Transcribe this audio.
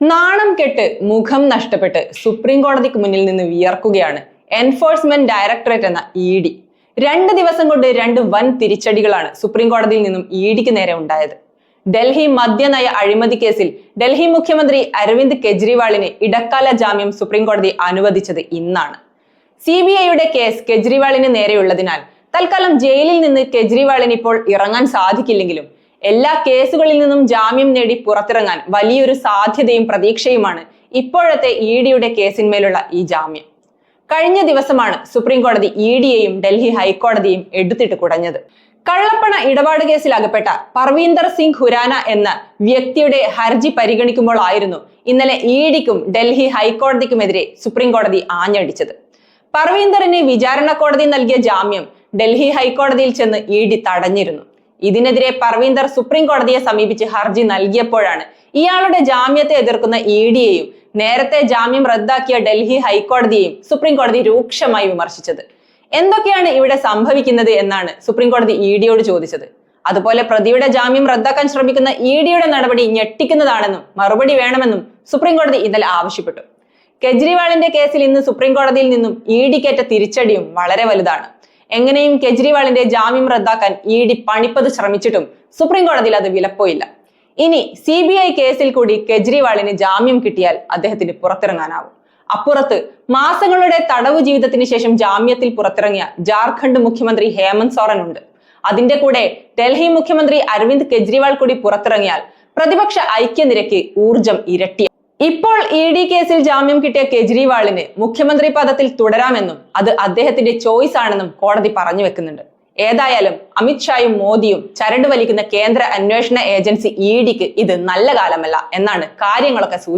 നാണം കെട്ട് മുഖം നഷ്ടപ്പെട്ട് സുപ്രീം കോടതിക്ക് മുന്നിൽ നിന്ന് വിയർക്കുകയാണ് എൻഫോഴ്സ്മെന്റ് ഡയറക്ടറേറ്റ് എന്ന ഇ ഡി. രണ്ട് ദിവസം കൊണ്ട് രണ്ട് വൻ തിരിച്ചടികളാണ് സുപ്രീം കോടതിയിൽ നിന്നും ഇ ഡിക്ക് നേരെ ഉണ്ടായത്. ഡൽഹി മദ്യനയ അഴിമതി കേസിൽ ഡൽഹി മുഖ്യമന്ത്രി അരവിന്ദ് കെജ്രിവാളിന് ഇടക്കാല ജാമ്യം സുപ്രീം കോടതി അനുവദിച്ചത് ഇന്നാണ്. സി ബി ഐയുടെ കേസ് കെജ്രിവാളിന് നേരെയുള്ളതിനാൽ തൽക്കാലം ജയിലിൽ നിന്ന് കെജ്രിവാളിന് ഇപ്പോൾ ഇറങ്ങാൻ സാധിക്കില്ലെങ്കിലും എല്ലാ കേസുകളിൽ നിന്നും ജാമ്യം നേടി പുറത്തിറങ്ങാൻ വലിയൊരു സാധ്യതയും പ്രതീക്ഷയുമാണ് ഇപ്പോഴത്തെ ഇ ഡിയുടെ കേസിന്മേലുള്ള ഈ ജാമ്യം. കഴിഞ്ഞ ദിവസമാണ് സുപ്രീം കോടതി ഇ ഡിയെയും ഡൽഹി ഹൈക്കോടതിയും എടുത്തിട്ട് കുടഞ്ഞത്. കള്ളപ്പണ ഇടപാട് കേസിൽ അകപ്പെട്ട പർവീന്ദർ സിംഗ് ഹുരാന എന്ന വ്യക്തിയുടെ ഹർജി പരിഗണിക്കുമ്പോൾ ആയിരുന്നു ഇന്നലെ ഇ ഡിക്കും ഡൽഹി ഹൈക്കോടതിക്കുമെതിരെ സുപ്രീം കോടതി ആഞ്ഞടിച്ചത്. പർവീന്ദറിന് വിചാരണ കോടതി നൽകിയ ജാമ്യം ഡൽഹി ഹൈക്കോടതിയിൽ ചെന്ന് ഇ ഡി തടഞ്ഞിരുന്നു. ഇതിനെതിരെ പർവീന്ദർ സുപ്രീം കോടതിയെ സമീപിച്ച് ഹർജി നൽകിയപ്പോഴാണ് ഇയാളുടെ ജാമ്യത്തെ എതിർക്കുന്ന ഇ ഡിയെയും നേരത്തെ ജാമ്യം റദ്ദാക്കിയ ഡൽഹി ഹൈക്കോടതിയെയും സുപ്രീം കോടതി രൂക്ഷമായി വിമർശിച്ചത്. എന്തൊക്കെയാണ് ഇവിടെ സംഭവിക്കുന്നത് എന്നാണ് സുപ്രീം കോടതി ഇ ഡിയോട് ചോദിച്ചത്. അതുപോലെ പ്രതിയുടെ ജാമ്യം റദ്ദാക്കാൻ ശ്രമിക്കുന്ന ഇ ഡിയുടെ നടപടി ഞെട്ടിക്കുന്നതാണെന്നും മറുപടി വേണമെന്നും സുപ്രീം കോടതി ഇന്നലെ ആവശ്യപ്പെട്ടു. കെജ്രിവാളിന്റെ കേസിൽ ഇന്ന് സുപ്രീം കോടതിയിൽ നിന്നും ഇ ഡിക്കേറ്റ തിരിച്ചടിയും വളരെ വലുതാണ്. എങ്ങനെയും കെജ്രിവാളിന്റെ ജാമ്യം റദ്ദാക്കാൻ ഇ ഡി പണിപ്പത് ശ്രമിച്ചിട്ടും സുപ്രീം കോടതിയിൽ അത് വിലപ്പോയില്ല. ഇനി സി ബി ഐ കേസിൽ കൂടി കെജ്രിവാളിന് ജാമ്യം കിട്ടിയാൽ അദ്ദേഹത്തിന് പുറത്തിറങ്ങാനാവും. അപ്പുറത്ത് മാസങ്ങളുടെ തടവ് ജീവിതത്തിന് ശേഷം ജാമ്യത്തിൽ പുറത്തിറങ്ങിയ ജാർഖണ്ഡ് മുഖ്യമന്ത്രി ഹേമന്ത് സോറൻ ഉണ്ട്. അതിന്റെ കൂടെ ഡൽഹി മുഖ്യമന്ത്രി അരവിന്ദ് കെജ്രിവാൾ കൂടി പുറത്തിറങ്ങിയാൽ പ്രതിപക്ഷ ഐക്യനിരക്ക് ഊർജം ഇരട്ടി ഇപ്പോൾ ഇ ഡി കേസിൽ ജാമ്യം കിട്ടിയ കെജ്രിവാളിന് മുഖ്യമന്ത്രി പദത്തിൽ തുടരാമെന്നും അത് അദ്ദേഹത്തിന്റെ ചോയ്സ് ആണെന്നും കോടതി പറഞ്ഞു വെക്കുന്നുണ്ട്. ഏതായാലും അമിത്ഷായും മോദിയും ചരട് വലിക്കുന്ന കേന്ദ്ര അന്വേഷണ ഏജൻസി ഇ ഡിക്ക് ഇത് നല്ല കാലമല്ല എന്നാണ് കാര്യങ്ങളൊക്കെ സൂചി